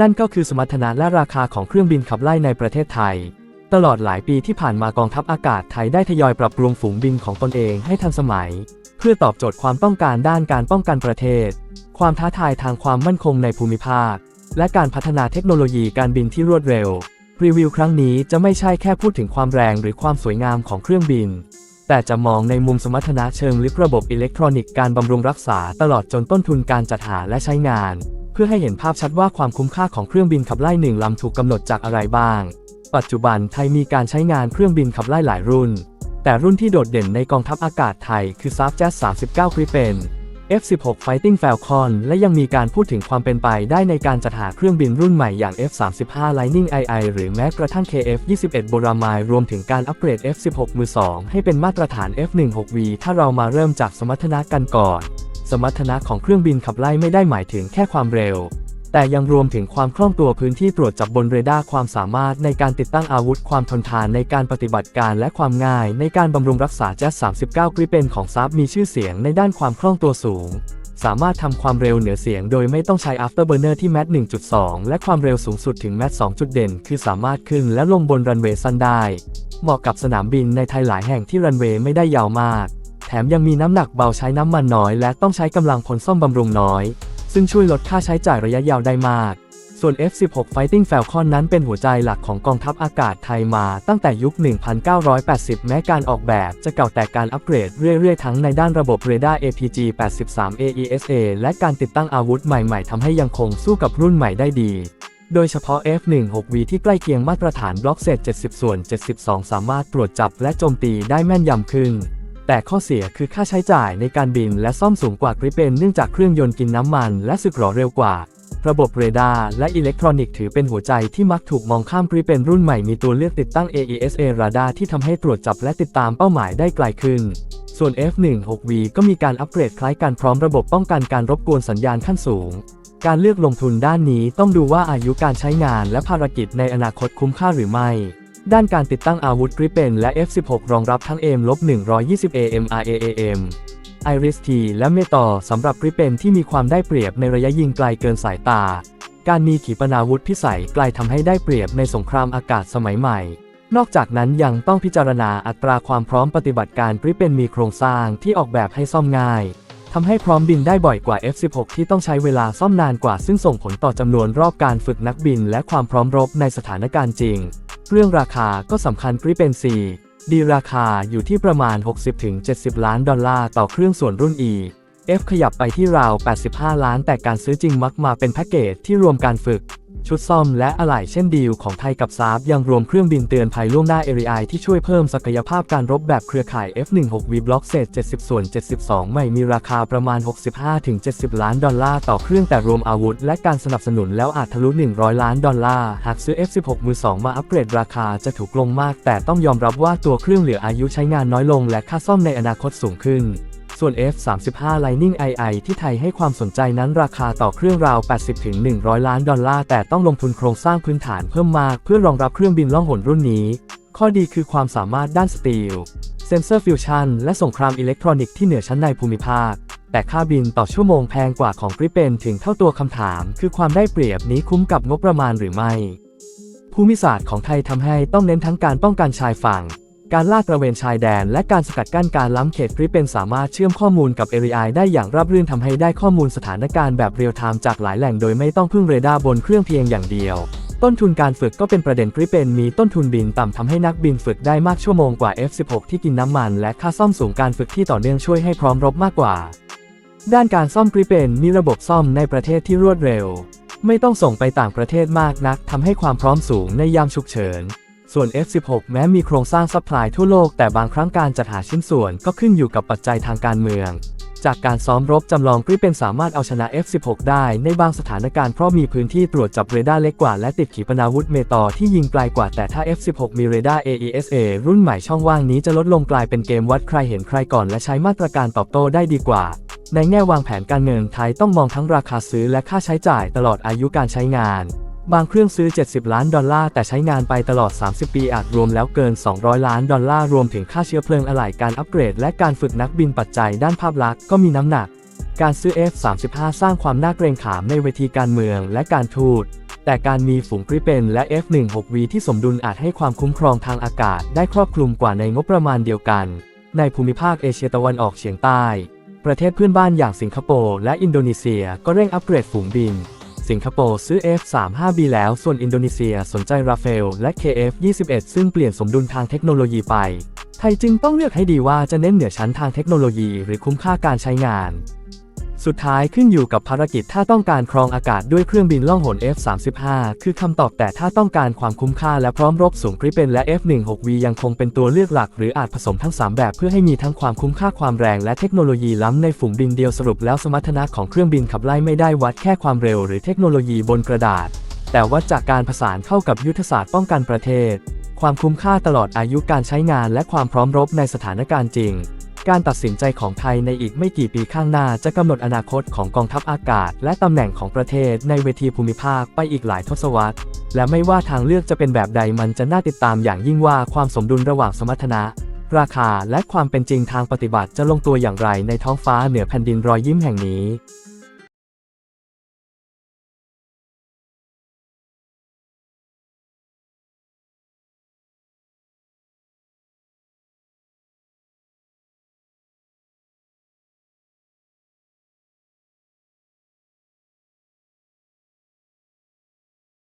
นั่นก็คือสมรรถนะและราคาของเครื่องบินขับไล่ในประเทศไทย ตลอดหลายปีที่ผ่านมากองทัพอากาศไทยได้ทยอยปรับปรุงฝูงบินของตนเองให้ทันสมัย เพื่อตอบโจทย์ความต้องการด้านการป้องกันประเทศ ความท้าทายทางความมั่นคงในภูมิภาค และการพัฒนาเทคโนโลยีการบินที่รวดเร็ว รีวิวครั้งนี้จะไม่ใช่แค่พูดถึงความแรงหรือความสวยงามของเครื่องบินแต่จะมองในมุมสมรรถนะเชิงลึกระบบอิเล็กทรอนิกส์การบำรุงรักษาตลอดจนต้นทุนการจัดหาและใช้งาน พื่อให้เห็นภาพชัดว่าความคุ้มค่าของเครื่องบินขับไล่หนึ่งลำถูกกำหนดจากอะไรบ้าง ปัจจุบันไทยมีการใช้งานเครื่องบินขับไล่หลายรุ่น แต่รุ่นที่โดดเด่นในกองทัพอากาศไทยคือ s a f j a z 39 Gripen F16 Fighting Falcon และยังมีการพูดถึงความเป็นไปได้ในการจัดหาเครื่องบินรุ่นใหม่อย่าง F35 Lightning II หรือแม้กระทั่ง KF21 b o r a m i รวมถึงการอัปเกรด F16 มือ2ให้เป็นมาตรฐาน F16V ถ้าเรามาเริ่มจากสมรรถนะกันก่อน สมรรถนะของเครื่องบินขับไล่ไม่ได้หมายถึงแค่ความเร็ว แต่ยังรวมถึงความคล่องตัวพื้นที่ตรวจจับบนเรดาร์ความสามารถในการติดตั้งอาวุธความทนทานในการปฏิบัติการและความง่าย ในการบำรุงรักษาแจ๊ส39 Gripen ของซับมีชื่อเสียงในด้านความคล่องตัวสูง สามารถทำความเร็วเหนือเสียงโดยไม่ต้องใช้ afterburner ที่แมท1.2 และความเร็วสูงสุดถึงแมท2จุดเด่น คือสามารถขึ้นและลงบนรันเวย์สั้นได้ เหมาะกับสนามบินในไทยหลายแห่งที่รันเวย์ไม่ได้ยาวมาก แถมยังมีน้ำหนักเบาใช้น้ำมันน้อย และต้องใช้กำลังพลซ่อมบำรุงน้อย ซึ่งช่วยลดค่าใช้จ่ายระยะยาวได้มาก ส่วน F16 Fighting Falcon นั้นเป็นหัวใจหลักของกองทัพอากาศไทยมาตั้งแต่ยุค 1980 แม้การออกแบบจะเก่าแต่การอัปเกรดเรื่อยๆ ทั้งในด้านระบบเรดาร์ APG 83 AESA และการติดตั้งอาวุธใหม่ๆทำให้ยังคงสู้กับรุ่นใหม่ได้ดีโดยเฉพาะ F16V ที่ใกล้เคียงมาตรฐานบล็อกเศษ 70 ส่วน 72 สามารถตรวจจับและโจมตีได้แม่นยำขึ้น แต่ข้อเสียคือค่าใช้จ่ายในการบินและซ่อมสูงกว่ากริปเปนเนื่องจากเครื่องยนต์กินน้ำมันและสึกหรอเร็วกว่า ระบบเรดาร์และอิเล็กทรอนิกส์ถือเป็นหัวใจที่มักถูกมองข้ามกริปเปนรุ่นใหม่มีตัวเลือกติดตั้ง AESA ร a d a r ที่ทำให้ตรวจจับและติดตามเป้าหมายได้ไกลขึ้น ส่วน F16V ก็มีการอัปเกรดคล้ายกันพร้อมระบบป้องกันการรบกวนสัญญาณขั้นสูงการเลือกลงทุนด้านนี้ต้องดูว่าอายุการใช้งานและภารกิจในอนาคตคุ้มค่าหรือไม่ ด้านการติดตั้งอาวุธกริปเปนและ F16 รองรับทั้ง AM-120 AM RAAM Iris T และเมตอสำหรับกริปเปนที่มีความได้เปรียบในระยะยิงไกลเกินสายตา การมีขีปนาวุธพิสัยไกลทำให้ได้เปรียบในสงครามอากาศสมัยใหม่ นอกจากนั้นยังต้องพิจารณาอัตราความพร้อมปฏิบัติการกริปเปนมีโครงสร้างที่ออกแบบให้ซ่อมง่ายทำให้พร้อมบินได้บ่อยกว่า F16 ที่ต้องใช้เวลาซ่อมนานกว่าซึ่งส่งผลต่อจำนวนรอบการฝึกนักบิน และความพร้อมรบในสถานการณ์จริง เรื่องราคาก็สำคัญปริเป็น4ดีราคาอยู่ที่ประมาณ 60-70 ล้านดอลลาร์ต่อเครื่องส่วนรุ่น E F ขยับไปที่ราว 85 ล้านแต่การซื้อจริงมักมาเป็นแพ็กเกจที่รวมการฝึก ชุดซ่อมและอะไหล่เช่นดีลของไทยกับซาบยังรวมเครื่องบินเตือนภัยล่วงหน้า ARI ที่ช่วยเพิ่มศักยภาพการรบแบบเครือข่าย F16V Block เศษ 70 ส่วน 72 ไม่มีราคาประมาณ 65-70 ล้านดอลลาร์ต่อเครื่องแต่รวมอาวุธ และการสนับสนุนแล้วอาจทะลุ 100 ล้านดอลลาร์ หากซื้อ F16 มือ 2 มาอัปเกรดราคาจะถูกลงมาก แต่ต้องยอมรับว่าตัวเครื่องเหลืออายุใช้งานน้อยลง และค่าซ่อมในอนาคตสูงขึ้น ส่วน F35 Lightning II ที่ไทยให้ความสนใจนั้นราคาต่อเครื่องราว 80-100 ล้านดอลลาร์ แต่ต้องลงทุนโครงสร้างพื้นฐานเพิ่มมาก เพื่อรองรับเครื่องบินล่องหนรุ่นนี้ ข้อดีคือความสามารถด้านสตีล เซนเซอร์ฟิวชันและสงครามอิเล็กทรอนิกส์ที่เหนือชั้นในภูมิภาค แต่ค่าบินต่อชั่วโมงแพงกว่าของกริปเปนถึงเท่าตัวคำถาม คือความได้เปรียบนี้คุ้มกับงบประมาณหรือไม่ ภูมิศาสตร์ของไทยทำให้ต้องเน้นทั้งการป้องกันชายฝั่ง การลาดตระเวนชายแดน และการสกัดกั้นการล้ำเขตกริปเป็นสามารถเชื่อมข้อมูลกับ ARI ได้อย่างราบรื่นทำให้ได้ข้อมูลสถานการณ์แบบเรียลไทม์จากหลายแหล่งโดยไม่ต้องพึ่งเรดาร์บนเครื่องเพียงอย่างเดียว ต้นทุนการฝึกก็เป็นประเด็นกริปเป็นมีต้นทุนบินต่ำทำให้นักบินฝึกได้มากชั่วโมงกว่า F16 ที่กินน้ำมันและค่าซ่อมสูงการฝึกที่ต่อเนื่องช่วยให้พร้อมรบมากกว่า ด้านการซ่อมกริปเป็นมีระบบซ่อมในประเทศที่รวดเร็ว ไม่ต้องส่งไปต่างประเทศมากนักทำให้ความพร้อมสูงในยามฉุกเฉิน ส่วน F16 แม้มีโครงสร้างซัพพลายทั่วโลกแต่บางครั้งการจัดหาชิ้นส่วนก็ขึ้นอยู่กับปัจจัยทางการเมือง จากการซ้อมรบจำลองกริเป็นสามารถเอาชนะ F16 ได้ในบางสถานการณ์เพราะมีพื้นที่ตรวจจับเรดาร์เล็กกว่าและติดขีปนาวุธเมตอที่ยิงไกลกว่าแต่ถ้า F16 มีเรดาร์ AESA รุ่นใหม่ช่องว่างนี้จะลดลงกลายเป็นเกมวัดใครเห็นใครก่อนและใช้มาตรการตอบโต้ได้ดีกว่า ในแง่วางแผนการเงินไทยต้องมองทั้งราคาซื้อและค่าใช้จ่ายตลอดอายุการใช้งาน บางเครื่องซื้อ 70 ล้านดอลลาร์ แต่ใช้งานไปตลอด 30 ปีอาจรวมแล้วเกิน 200 ล้านดอลลาร์ รวมถึงค่าเชื้อเพลิงอะไหล่การอัปเกรด และการฝึกนักบินปัจจัยด้านภาพลักษณ์ก็มีน้ำหนัก การซื้อ F35 สร้างความน่าเกรงขามในเวทีการเมืองและการทูต แต่การมีฝูงกริเปนและ F-16V ที่สมดุลอาจให้ความคุ้มครองทางอากาศ ได้ครอบคลุมกว่าในงบประมาณเดียวกัน ในภูมิภาคเอเชียตะวันออกเฉียงใต้ ประเทศเพื่อนบ้านอย่างสิงคโปร์และอินโดนีเซีย ก็เร่งอัปเกรดฝูงบิน สิงคโปร์ซื้อ F-35B แล้ว ส่วนอินโดนีเซียสนใจราเฟลและ KF-21 ซึ่งเปลี่ยนสมดุลทางเทคโนโลยีไป ไทยจึงต้องเลือกให้ดีว่าจะเน้นเหนือชั้นทางเทคโนโลยี หรือคุ้มค่าการใช้งาน สุดท้ายขึ้นอยู่กับภารกิจถ้าต้องการครองอากาศด้วยเครื่องบินล่องหน F-35 คือคำตอบแต่ถ้าต้องการความคุ้มค่าและพร้อมรบสูงกริเปนและ F-16V ยังคงเป็นตัวเลือกหลัก หรืออาจผสมทั้ง 3 แบบเพื่อให้มีทั้งความคุ้มค่าความแรงและเทคโนโลยีล้ำในฝูงบินเดียวสรุปแล้วสมรรถนะของเครื่องบินขับไล่ไม่ได้วัดแค่ความเร็วหรือเทคโนโลยีบนกระดาษ แต่วัดจากการผสานเข้ากับยุทธศาสตร์ป้องกันประเทศ ความคุ้มค่าตลอดอายุการใช้งาน และความพร้อมรบในสถานการณ์จริง การตัดสินใจของไทยในอีกไม่กี่ปีข้างหน้าจะกำหนดอนาคตของกองทัพอากาศ และตำแหน่งของประเทศในเวทีภูมิภาคไปอีกหลายทศวรรษ และไม่ว่าทางเลือกจะเป็นแบบใดมันจะน่าติดตามอย่างยิ่งว่าความสมดุลระหว่างสมรรถนะ ราคาและความเป็นจริงทางปฏิบัติจะลงตัวอย่างไรในท้องฟ้าเหนือแผ่นดินรอยยิ้มแห่งนี้